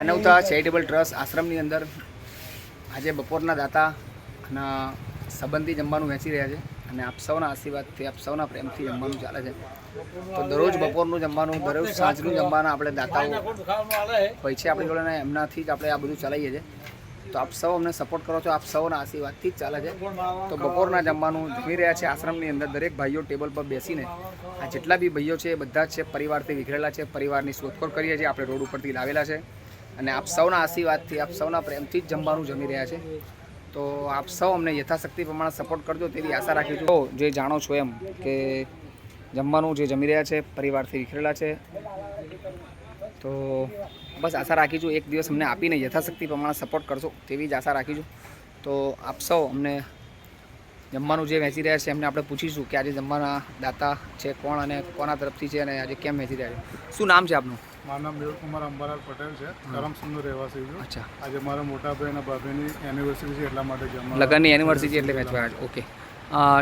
માનવતા charitable trust આશ્રમની અંદર આજે બપોરના દાતા અને સંબંધી જમવાનું વહેંચી રહ્યા છે અને આપ સૌના આશીર્વાદથી, આપ સૌના પ્રેમથી જમવાનું ચાલે છે. તો દરરોજ બપોરનું જમવાનું, દરરોજ સાંજનું જમવાનું આપણે દાતાઓ હોય છે આપણી જોડે એમનાથી જ આપણે આ બધું ચલાવીએ છીએ. તો આપ સૌ અમને સપોર્ટ કરો છો, આપ સૌના આશીર્વાદથી જ ચાલે છે. તો બપોરના જમવાનું જમી રહ્યા છે આશ્રમની અંદર દરેક ભાઈઓ ટેબલ પર બેસીને. આ જેટલા બી ભાઈઓ છે બધા જ છે, પરિવારથી વિખરેલા છે, પરિવારની શોધખોળ કરીએ છીએ. આપણે રોડ ઉપરથી લાવેલા છે. અને આપ સૌના આશીર્વાદથી, આપ સૌના પ્રેમથી જ જમવાનું જમી રહ્યા છે. તો આપ સૌ અમને યથાશક્તિ પ્રમાણે સપોર્ટ કરજો તેવી આશા રાખી છો. જે જાણો છો એમ કે જમવાનું જે જમી રહ્યા છે, પરિવારથી વિખરેલા છે, તો બસ આશા રાખી છું એક દિવસ અમને આપીને યથાશક્તિ પ્રમાણે સપોર્ટ કરશો તેવી જ આશા રાખી છું. તો આપ સૌ અમને જમવાનું જે વહેંચી રહ્યા છે એમને આપણે પૂછીશું કે આજે જમવાના દાતા છે કોણ અને કોના તરફથી છે અને આજે કેમ વહેંચી રહ્યા છે. શું નામ છે આપનું? મારું નામ મેહુલકુમાર અંબાલાલ પટેલ છે. કરમસુંદર રહેવાસી છું. અચ્છા. આજે મારા મોટા ભાઈ અને ભાભીની એનિવર્સરી છે એટલા માટે જમવા લગ્નની એનિવર્સરી એટલે વેચવા ઓકે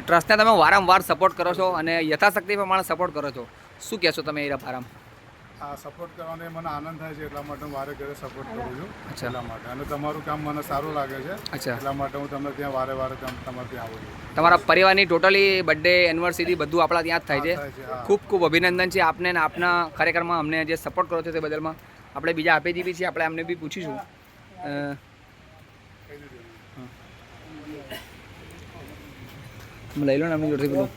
ટ્રસ્ટને તમે વારંવાર સપોર્ટ કરો છો અને યથાશક્તિ પ્રમાણે સપોર્ટ કરો છો. શું કહેશો તમે એ બારામાં આ સપોર્ટ કરવાનો મને આનંદ થાય છે એટલા માટે હું વારે ઘરે સપોર્ટ કરું છું. એટલા માટે. અને તમારું કામ મને સારું લાગે છે. એટલા માટે હું તમને ત્યાં વારે વારે તમ- તમારે ત્યાં આવું છું. તમારા પરિવારની ટોટલી બર્થડે એનિવર્સરી બધું આપણા ત્યાં જ થાય છે. છે ખૂબ ખૂબ અભિનંદન છે આપને આપના કાર્યક્રમમાં અમને જે સપોર્ટ કરો છો તે બદલમાં. આપણે બીજા આપી દીધી છીએ આપણે એમને બી પૂછીશું. લઈ લો ને એમની જોડેથી પેલું.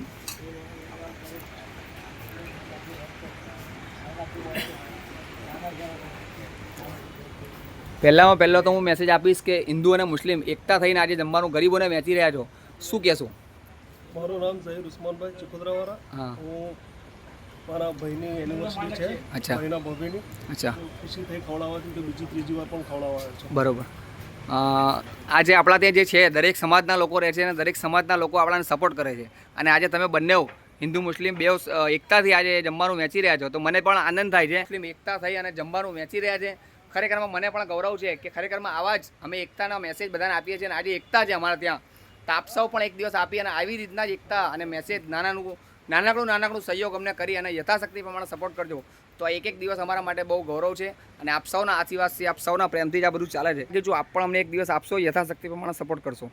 પહેલામાં પહેલો તો હું મેસેજ આપીશ કે હિન્દુ અને મુસ્લિમ એકતા થઈને આજે જમવાનું ગરીબોને વેચી રહ્યા છો. શું કહેશો? મારું નામ ઝહીર ઉસ્માનભાઈ ચિકોદરાવાળા હા. મારા ભાઈની એનિવર્સરી છે. અચ્છા. ભાઈના ભવ્યની અચ્છા. ખુશી થઈ ખવડાવવાથી તો બીજી ત્રીજી વાર પણ ખવડાવવા બરોબર. આજે આપણા ત્યાં જે છે દરેક સમાજના લોકો રહે છે અને દરેક સમાજના લોકો આપણાને સપોર્ટ કરે છે. અને આજે તમે બંને હિન્દુ મુસ્લિમ બે એકતાથી આજે જમવાનું વેચી રહ્યા છો. તો મને પણ આનંદ થાય છે. મુસ્લિમ એકતા થઈ અને જમવાનું વેચી રહ્યા છે. ખરેખરમાં મને પણ ગૌરવ છે કે ખરેખરમાં આવા જ અમે એકતાના મેસેજ બધાને આપીએ છીએ અને આજે એકતા છે અમારા ત્યાં. તાપસાવ પણ એક દિવસ આપી અને આવી રીતના જ એકતા અને મેસેજ નાનાનું, નાનકડું નાનકડું સહયોગ અમને કરી અને યથાશક્તિ પ્રમાણે સપોર્ટ કરજો. તો એક એક દિવસ અમારા માટે બહુ ગૌરવ છે અને આપ સૌના આશીર્વાદથી, આપ સૌના પ્રેમથી જ આ બધું ચાલે છે. કે જો આપ પણ અમને એક દિવસ આપશો, યથાશક્તિ પ્રમાણે સપોર્ટ કરશો.